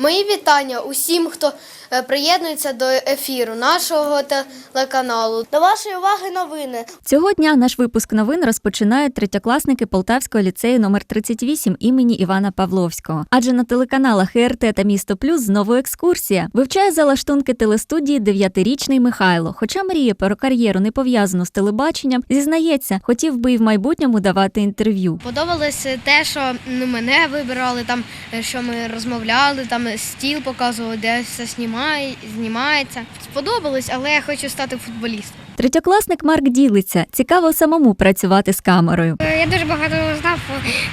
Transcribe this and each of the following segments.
Мої вітання усім, хто е, приєднується до ефіру нашого телеканалу. До вашої уваги новини. Цього дня наш випуск новин розпочинають третьокласники Полтавського ліцею номер 38 імені Івана Павловського. Адже на телеканалах ІРТ та Місто Плюс знову екскурсія. Вивчає залаштунки телестудії дев'ятирічний Михайло. Хоча мріє про кар'єру не пов'язану з телебаченням, зізнається, хотів би і в майбутньому давати інтерв'ю. Подобалось те, що ну, мене вибирали, там, е, що ми розмовляли, там стіл показували, де все знімає, знімається. Сподобалось, але я хочу стати футболістом. Третьокласник Марк ділиться. Цікаво самому працювати з камерою. Е, Я дуже багато знав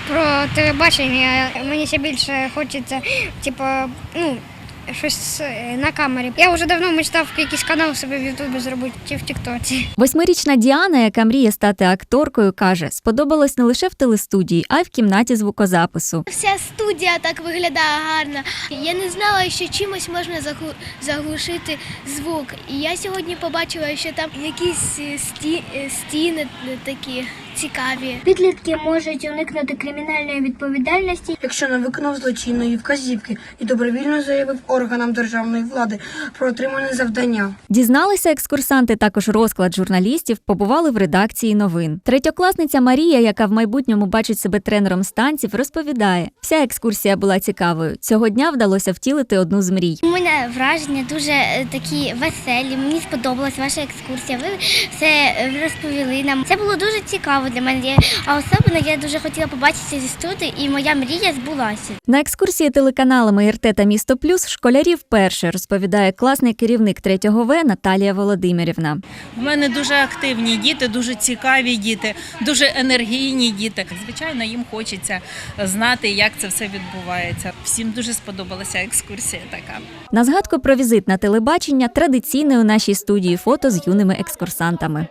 про телебачення. Мені ще більше хочеться, типу, ну, щось е, на камері. Я вже давно мечтав якийсь канал собі в Ютубі зробити чи в Тіктоці. Восьмирічна Діана, яка мріє стати акторкою, каже, сподобалось не лише в телестудії, а й в кімнаті звукозапису. Вся студія так виглядає гарно. Я не знала, що чимось можна загу- заглушити звук. І я сьогодні побачила, що там якісь е, сті- е, стіни такі цікаві. Підлітки можуть уникнути кримінальної відповідальності. якщо не виконав злочинної вказівки і добровільно заявив органам державної влади про отримане завдання. Дізналися екскурсанти також розклад журналістів, побували в редакції новин. Третьокласниця Марія, яка в майбутньому бачить себе тренером станців, розповідає: вся екскурсія була цікавою. Цього дня вдалося втілити одну з мрій. У мене враження дуже е, такі веселі. Мені сподобалась ваша екскурсія. Ви все е, розповіли нам. Це було дуже цікаво для мене. Я- А особливо я дуже хотіла побачитися зі студії, і моя мрія збулася. На екскурсії телеканалами РТ та Місто Плюс школярі вперше розповідає класний керівник 3 В Наталія Володимирівна. У мене дуже активні діти, дуже цікаві діти, дуже енергійні діти. Звичайно, їм хочеться знати, як це все відбувається. Всім дуже сподобалася екскурсія така. На згадку про візит на телебачення традиційне у нашій студії фото з юними екскурсантами.